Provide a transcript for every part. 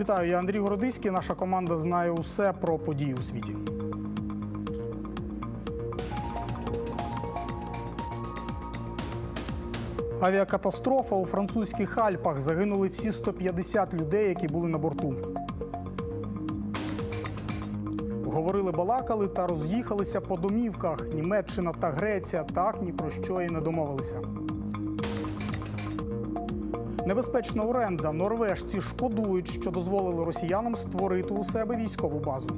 Вітаю, я Андрій Городиський. Наша команда знає усе про події у світі. Авіакатастрофа у французьких Альпах загинули всі 150 людей, які були на борту. Говорили, балакали та роз'їхалися по домівках. Німеччина та Греція так ні про що і не домовилися. Небезпечна оренда. Норвежці шкодують, що дозволили росіянам створити у себе військову базу.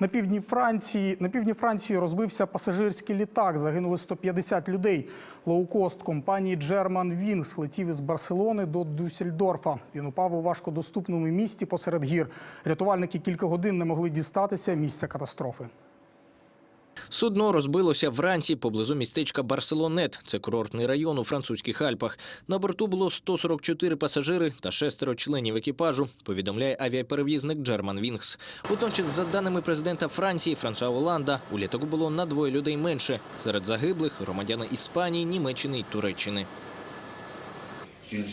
На півдні Франції на півдні Франції розбився пасажирський літак. Загинули 150 людей. Лоукост компанії German Wings летів із Барселони до Дюссельдорфа. Він упав у важкодоступному місті посеред гір. Рятувальники кілька годин не могли дістатися місця катастрофи. Судно розбилося вранці поблизу містечка Барселонет. Це курортний район у французьких Альпах. На борту було 144 пасажири та шестеро членів екіпажу. Повідомляє авіаперевізник Джерман Вінгс. Водночас, за даними президента Франції Франсуа Оланда, у літаку було на двоє людей менше. Серед загиблих громадяни Іспанії, Німеччини і Туреччини.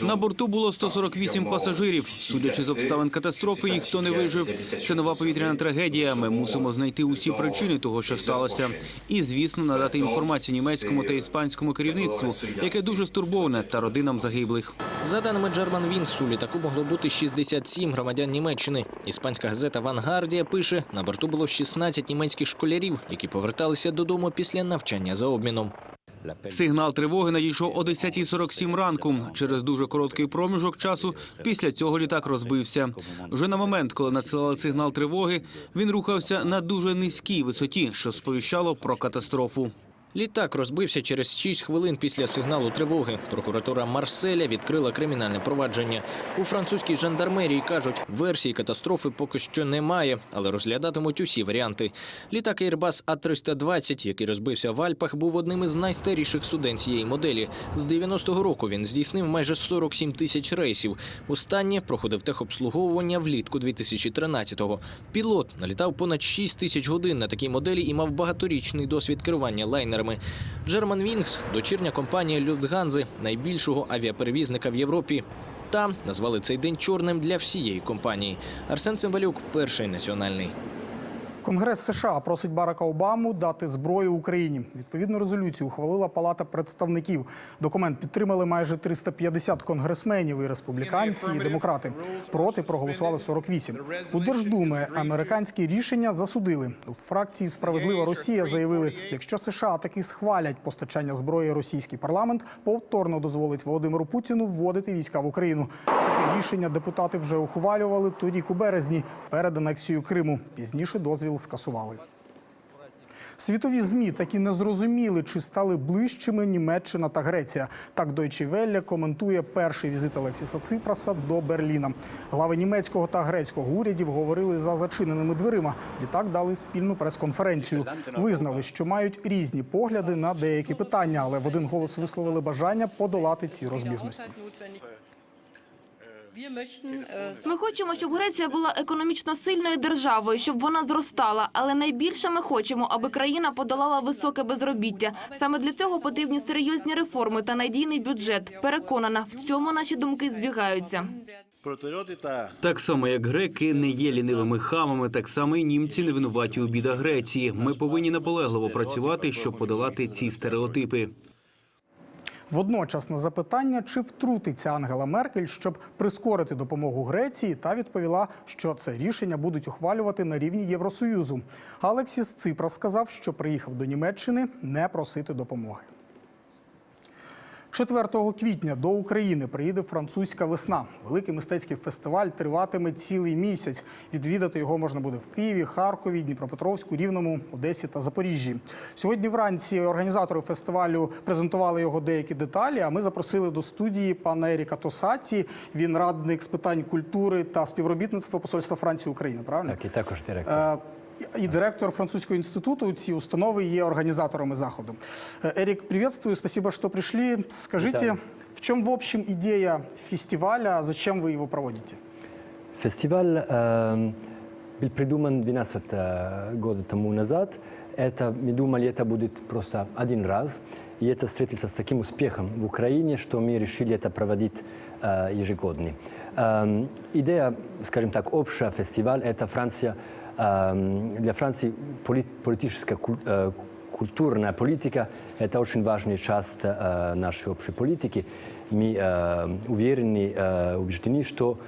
На борту було 148 пасажирів. Судячи з обставин катастрофи, ніхто не вижив. Це нова повітряна трагедія. Ми мусимо знайти усі причини того, що сталося, і звісно надати інформацію німецькому та іспанському керівництву, яке дуже стурбоване, та родинам загиблих. За даними German Wings, у літаку могло бути 67 громадян Німеччини. Іспанська газета «Вангардія» пише, на борту було 16 німецьких школярів, які поверталися додому після навчання за обміном. Сигнал тривоги надійшов о 10.47 ранку. Через дуже короткий проміжок часу після цього літак розбився. Вже на момент, коли надсилали сигнал тривоги, він рухався на дуже низькій висоті, що сповіщало про катастрофу. Літак розбився через 6 хвилин після сигналу тривоги. Прокуратура Марселя відкрила кримінальне провадження. У французькій жандармерії кажуть, версії катастрофи поки що немає, але розглядатимуть усі варіанти. Літак Airbus А320, який розбився в Альпах, був одним із найстаріших суден цієї моделі. З 90-го року він здійснив майже 47 тисяч рейсів. Останнє проходив техобслуговування влітку 2013-го. Пілот налітав понад 6 тисяч годин на такій моделі і мав багаторічний досвід керування лайнерами. German Wings – дочірня компанія Люфтганзи, найбільшого авіаперевізника в Європі. Там назвали цей день чорним для всієї компанії. Арсен Цимбалюк – перший національний. Конгрес США просить Барака Обаму дати зброю Україні. Відповідну резолюцію ухвалила Палата представників. Документ підтримали майже 350 конгресменів і республіканці, і демократи. Проти проголосували 48. У Держдуми американські рішення засудили. У фракції Справедлива Росія заявили, якщо США таки схвалять постачання зброї російський парламент, повторно дозволить Володимиру Путіну вводити війська в Україну. Рішення депутати вже ухвалювали торік у березні перед анексією Криму. Пізніше дозвіл скасували. Світові змі такі не зрозуміли, чи стали ближчими Німеччина та Греція. Так Deutsche Welle коментує перший візит Алексіса Ципраса до Берліна. Глави німецького та грецького урядів говорили за зачиненими дверима. Відтак дали спільну прес-конференцію. Визнали, що мають різні погляди на деякі питання, але в один голос висловили бажання подолати ці розбіжності. Ми хочемо, щоб Греція була економічно сильною державою, щоб вона зростала. Але найбільше ми хочемо, аби країна подолала високе безробіття. Саме для цього потрібні серйозні реформи та надійний бюджет. Переконана, в цьому наші думки збігаються. Так само, як греки не є лінивими хамами, так само і німці не винуваті у бідах Греції. Ми повинні наполегливо працювати, щоб подолати ці стереотипи. Водночас на запитання, чи втрутиться Ангела Меркель, щоб прискорити допомогу Греції, та відповіла, що це рішення будуть ухвалювати на рівні Євросоюзу. Алексіс Ципрас сказав, що приїхав до Німеччини не просити допомоги. 4 квітня до України приїде французька весна. Великий мистецький фестиваль триватиме цілий місяць. Відвідати його можна буде в Києві, Харкові, Дніпропетровську, Рівному, Одесі та Запоріжжі. Сьогодні вранці організатори фестивалю презентували його деякі деталі. А ми запросили до студії пана Еріка Тосаті. Він радник з питань культури та співробітництва посольства Франції України. Правильно Так, і також директор Е, І директор французького інституту ці установи є організаторами заходу. Е, Эрик, приветствую, спасибо, что пришли. Скажите, Витаю. в чем в общем идея фестиваля, зачем вы его проводите? Фестиваль е, був придуман 12 років тому назад это, мы думали, это будет просто один раз. И это встретится с таким успехом в Украине, что мы решили это проводить э, ежегодно. Эм, идея, скажем так, общая фестиваль – это Франция, эм, для Франции поли- политическая куль- э, культурная политика – это очень важная часть э, нашей общей политики. Мы э, уверены, э, убеждены, что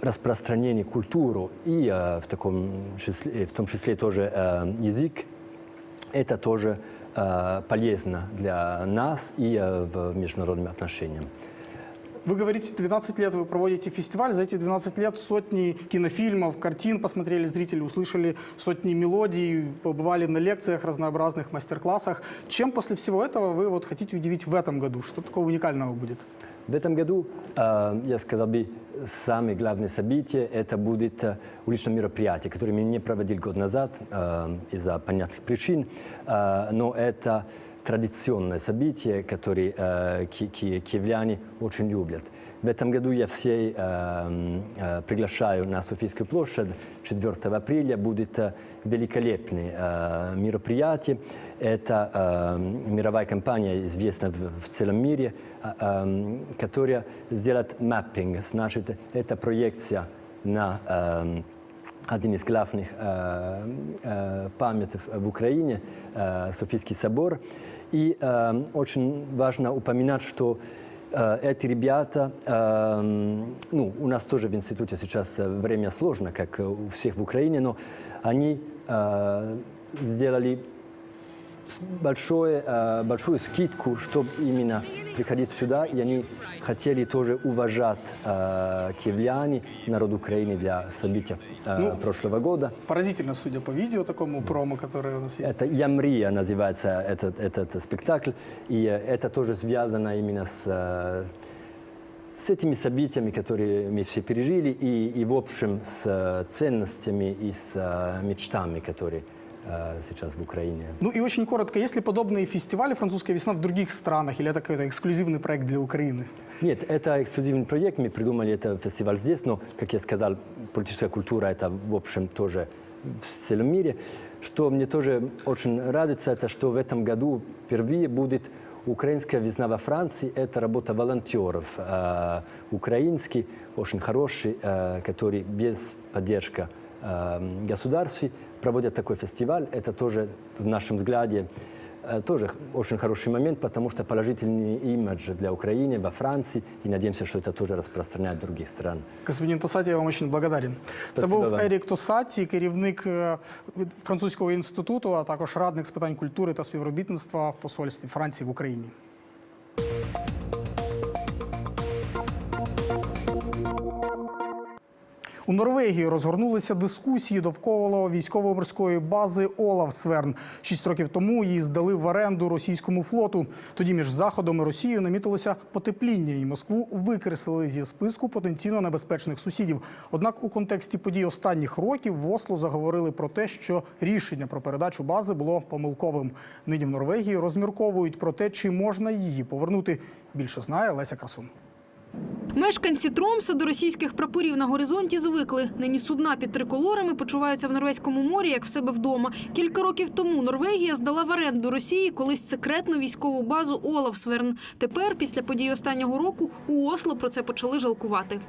распространение культуры и э, в, таком числе, в том числе тоже э, язык, это тоже э, полезно для нас и э, в международных отношениях. Вы говорите, 12 лет вы проводите фестиваль. За эти 12 лет сотни кинофильмов, картин посмотрели зрители, услышали сотни мелодий, побывали на лекциях, разнообразных мастер-классах. Чем после всего этого вы вот хотите удивить в этом году? Что такого уникального будет? В этом году, э, я сказал бы, самое главное событие – это будет э, уличное мероприятие, которое мы не проводили год назад э, из-за понятных причин, Э, но это традиционное событие, которое э, ки- ки- киевляне очень любят. В этом году я всей э, э, приглашаю на Софийскую площадь. 4 апреля будет э, великолепное э, мероприятие. Это э, мировая компания, известная в, в целом мире, э, э, которая сделает маппинг. Значит, это проекция на э, один из главных э, э, памятов в Украине, э, Софийский собор. И э, очень важно упоминать, что э, эти ребята, э, ну, у нас тоже в институте сейчас э, время сложно, как у всех в Украине, но они э, сделали с- большое, э, большую скидку, чтобы именно приходить сюда, и они хотели тоже уважать э, киевляне, народ Украины для событий э, Ну, прошлого года. Поразительно, судя по видео такому промо, которое у нас есть. Это «Ямрия» называется этот, этот спектакль, и э, это тоже связано именно с, э, с этими событиями, которые мы все пережили, и, и в общем с э, ценностями и с э, мечтами, которые э, сейчас в Украине. Ну и очень коротко, есть ли подобные фестивали «Французская весна» в других странах? Или это какой-то эксклюзивный проект для Украины? Нет, это эксклюзивный проект, мы придумали это фестиваль здесь, но, как я сказал, политическая культура это, в общем, тоже в целом мире. Что мне тоже очень нравится, это что в этом году впервые будет украинская весна во Франции. Это работа волонтеров э, украинский, очень хороший, э, который без поддержки э, государства проводят такой фестиваль. Это тоже в нашем взгляде Э, тоже очень хороший момент, потому что положительный имидж для Украины во Франции, и надеемся, что это тоже распространяет в других стран. Господин Тосаті, я вам дуже благодарен. Це Спасибо був вам. Ерік Тосаті, керівник е, від французького інституту, а також радник з питань культури та співробітництва в посольстві Франції в Україні. У Норвегії розгорнулися дискусії довкола військово-морської бази Олавсверн. Шість років тому її здали в оренду російському флоту. Тоді між Заходом і Росією намітилося потепління, і Москву викреслили зі списку потенційно небезпечних сусідів. Однак у контексті подій останніх років в Осло заговорили про те, що рішення про передачу бази було помилковим. Нині в Норвегії розмірковують про те, чи можна її повернути. Більше знає Леся Красун. Мешканці Тромса до російських прапорів на горизонті звикли. Нині судна під триколорами почуваються в Норвезькому морі, як в себе вдома. Кілька років тому Норвегія здала в оренду Росії колись секретну військову базу Олафсверн. Тепер, після подій останнього року, у Осло про це почали жалкувати.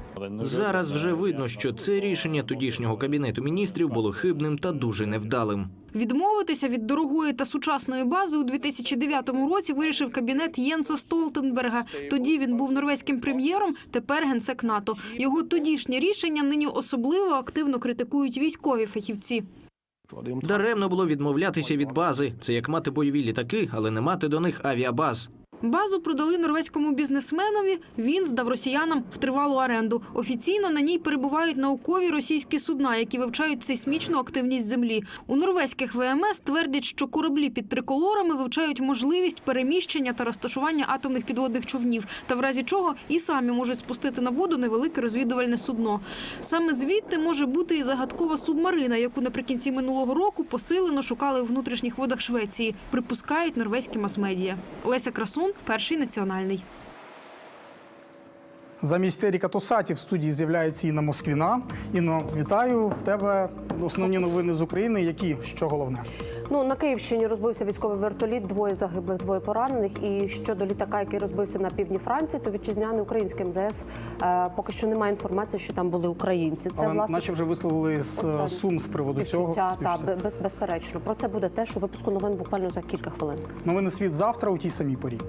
Зараз вже видно, що це рішення тодішнього кабінету міністрів було хибним та дуже невдалим. Відмовитися від дорогої та сучасної бази у 2009 році вирішив кабінет Єнса Столтенберга. Тоді він був норвезьким прем'єром, тепер генсек НАТО. Його тодішнє рішення нині особливо активно критикують військові фахівці. Даремно було відмовлятися від бази. Це як мати бойові літаки, але не мати до них авіабаз. Базу продали норвезькому бізнесменові. Він здав росіянам в тривалу оренду. Офіційно на ній перебувають наукові російські судна, які вивчають сейсмічну активність землі. У норвезьких ВМС твердять, що кораблі під триколорами вивчають можливість переміщення та розташування атомних підводних човнів, та в разі чого і самі можуть спустити на воду невелике розвідувальне судно. Саме звідти може бути і загадкова субмарина, яку наприкінці минулого року посилено шукали у внутрішніх водах Швеції. Припускають норвезькі мас-медіа. Леся Красун, перший національний. Замість Еріка Тосаті в студії з'являється Інна Москвіна. Інно, вітаю в тебе основні новини з України. Які що головне? Ну на Київщині розбився військовий вертоліт, двоє загиблих, двоє поранених. І щодо літака, який розбився на півдні Франції, то вітчизняний український МЗС е, поки що немає інформації, що там були українці. Це Але власне наче вже висловили з сум з приводу цього. співчуття. Та без, безперечно. Про це буде теж у випуску новин буквально за кілька хвилин. Новини світ завтра у тій самій порі.